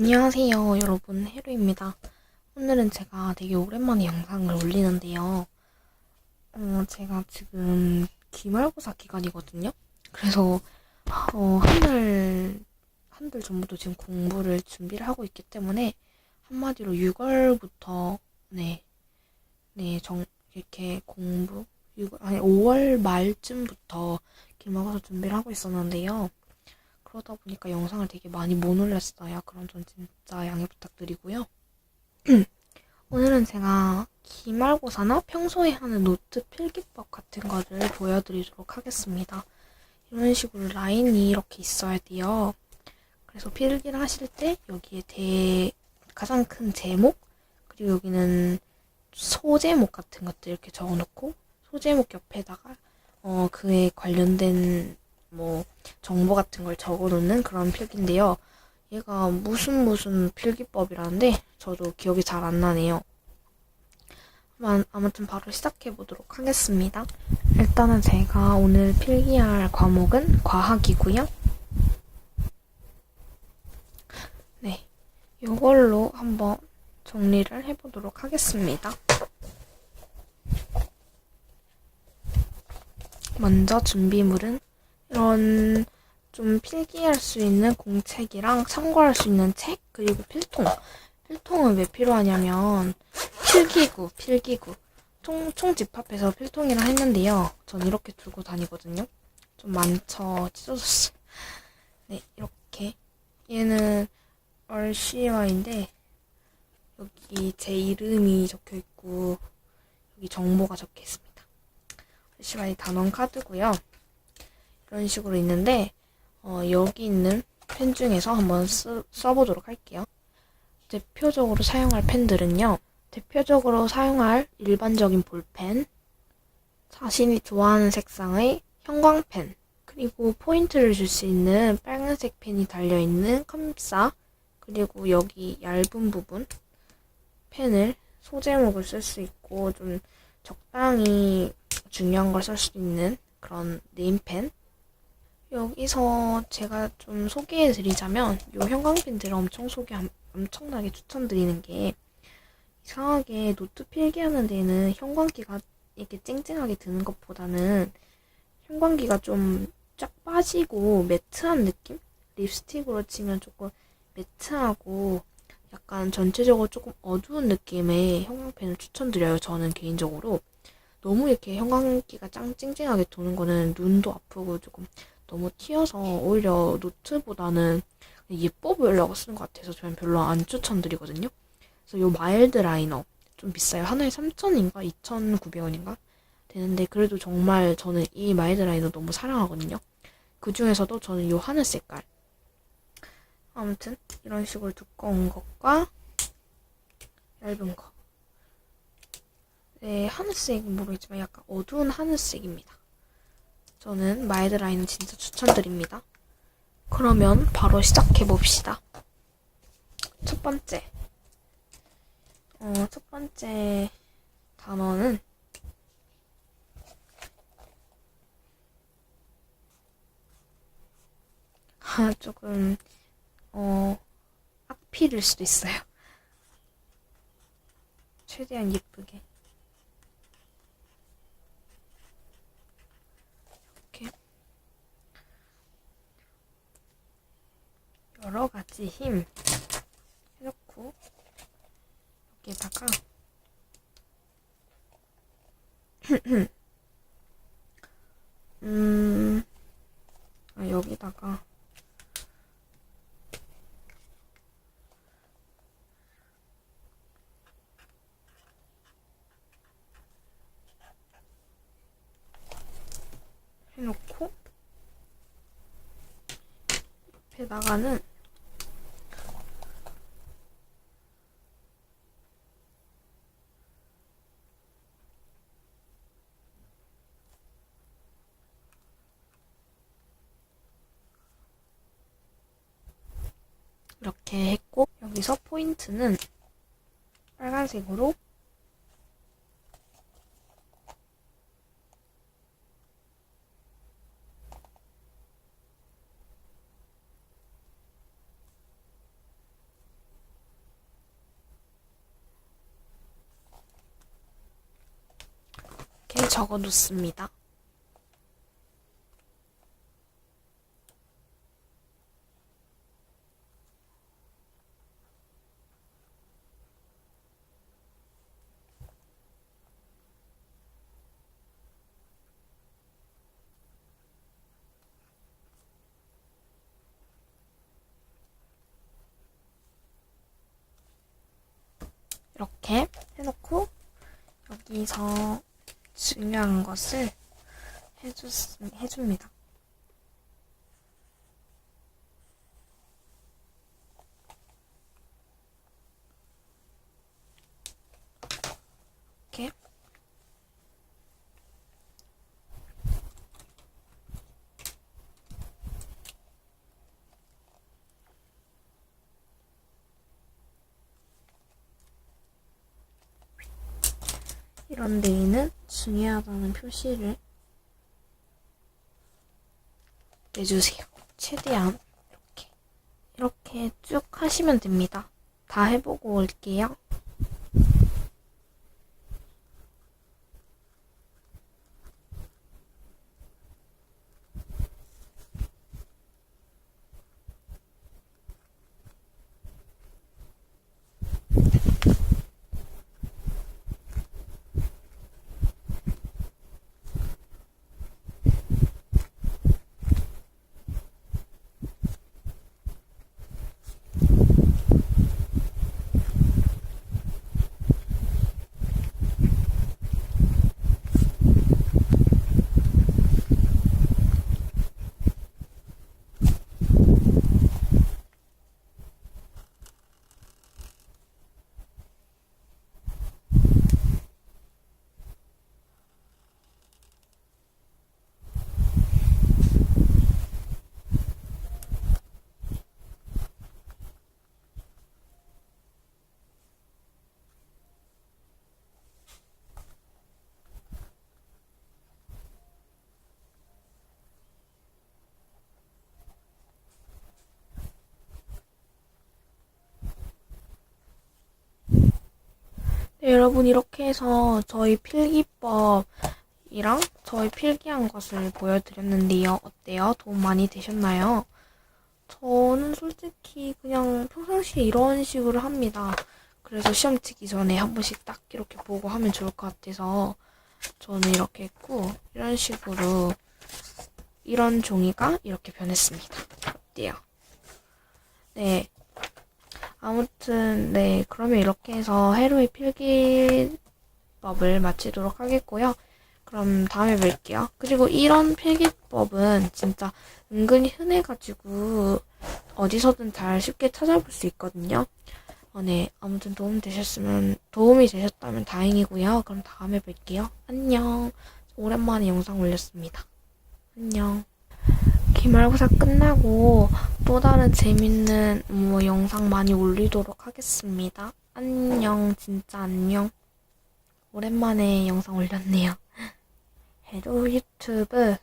안녕하세요, 여러분. 해루입니다. 오늘은 제가 되게 오랜만에 영상을 올리는데요. 어, 제가 지금 기말고사 기간이거든요. 그래서, 어, 한 달, 한달 전부터 지금 공부를 준비를 하고 있기 때문에, 한마디로 6월부터, 네, 네, 정, 이렇게 공부, 6월, 아니, 5월 말쯤부터 기말고사 준비를 하고 있었는데요. 그러다 보니까 영상을 되게 많이 못 올렸어요. 그런 점 진짜 양해 부탁드리고요. 오늘은 제가 기말고사나 평소에 하는 노트 필기법 같은 거를 보여드리도록 하겠습니다. 이런 식으로 라인이 이렇게 있어야 돼요. 그래서 필기를 하실 때 여기에 대 가장 큰 제목 그리고 여기는 소제목 같은 것들 이렇게 적어놓고 소제목 옆에다가 어 그에 관련된 뭐 정보 같은 걸 적어놓는 그런 필기인데요. 얘가 무슨 무슨 필기법이라는데 저도 기억이 잘 안 나네요. 아무튼 바로 시작해 보도록 하겠습니다. 일단은 제가 오늘 필기할 과목은 과학이고요. 네, 이걸로 한번 정리를 해보도록 하겠습니다. 먼저 준비물은 이런 좀 필기할 수 있는 공책이랑 참고할 수 있는 책 그리고 필통. 필통은 왜 필요하냐면 필기구, 필기구. 총, 총 집합해서 필통이라 했는데요. 전 이렇게 들고 다니거든요. 좀 많죠. 찢어졌어요. 네, 이렇게. 얘는 RCY인데 여기 제 이름이 적혀 있고 여기 정보가 적혀 있습니다. RCY 단원 카드고요. 이런 식으로 있는데 어, 여기 있는 펜 중에서 한번 쓰, 써보도록 할게요. 대표적으로 사용할 펜들은요. 대표적으로 사용할 일반적인 볼펜, 자신이 좋아하는 색상의 형광펜, 그리고 포인트를 줄 수 있는 빨간색 펜이 달려있는 컴사, 그리고 여기 얇은 부분 펜을 소제목을 쓸 수 있고 좀 적당히 중요한 걸 쓸 수 있는 그런 네임펜 여기서 제가 좀 소개해 드리자면 이 형광펜들을 엄청 소개 엄청나게 추천드리는 게 이상하게 노트 필기하는 데는 형광기가 이렇게 쨍쨍하게 드는 것보다는 형광기가 좀 쫙 빠지고 매트한 느낌? 립스틱으로 치면 조금 매트하고 약간 전체적으로 조금 어두운 느낌의 형광펜을 추천드려요. 저는 개인적으로. 너무 이렇게 형광기가 짱 쨍쨍하게 도는 거는 눈도 아프고 조금 너무 튀어서 오히려 노트보다는 예뻐 보이려고 쓰는 것 같아서 저는 별로 안 추천드리거든요. 그래서 요 마일드 라이너 좀 비싸요. 하나에 3,000인가 2,900원인가 되는데 그래도 정말 저는 이 마일드 라이너 너무 사랑하거든요. 그 중에서도 저는 요 하늘 색깔. 아무튼 이런 식으로 두꺼운 것과 얇은 거. 네, 하늘색은 모르겠지만 약간 어두운 하늘색입니다. 저는 마일드 라인은 진짜 추천드립니다. 그러면 바로 시작해 봅시다. 첫 번째. 어, 첫 번째 단어는 아, 조금 어, 악필일 수도 있어요. 최대한 예쁘게. 여러 가지 힘 해놓고 여기에다가 음 아, 여기다가 해놓고 옆에다가는 이렇게 했고 여기서 포인트는 빨간색으로 이렇게 적어 놓습니다. 이렇게 해놓고 여기서 중요한 것을 해줬, 해줍니다. 이런 데에는 중요하다는 표시를 내주세요. 최대한 이렇게 이렇게 쭉 하시면 됩니다. 다 해보고 올게요. 네, 여러분 이렇게 해서 저희 필기법이랑 저희 필기한 것을 보여드렸는데요. 어때요? 도움 많이 되셨나요? 저는 솔직히 그냥 평상시에 이런 식으로 합니다. 그래서 시험 치기 전에 한 번씩 딱 이렇게 보고 하면 좋을 것 같아서 저는 이렇게 했고 이런 식으로 이런 종이가 이렇게 변했습니다. 어때요? 네. 아무튼 네 그러면 이렇게 해서 해로의 필기법을 마치도록 하겠고요. 그럼 다음에 뵐게요. 그리고 이런 필기법은 진짜 은근히 흔해가지고 어디서든 잘 쉽게 찾아볼 수 있거든요. 어, 네 아무튼 도움 되셨으면 도움이 되셨다면 다행이고요. 그럼 다음에 뵐게요. 안녕. 오랜만에 영상 올렸습니다. 안녕. 기말고사 끝나고 또 다른 재밌는 뭐 영상 많이 올리도록 하겠습니다. 안녕, 진짜 안녕. 오랜만에 영상 올렸네요. 해로 유튜브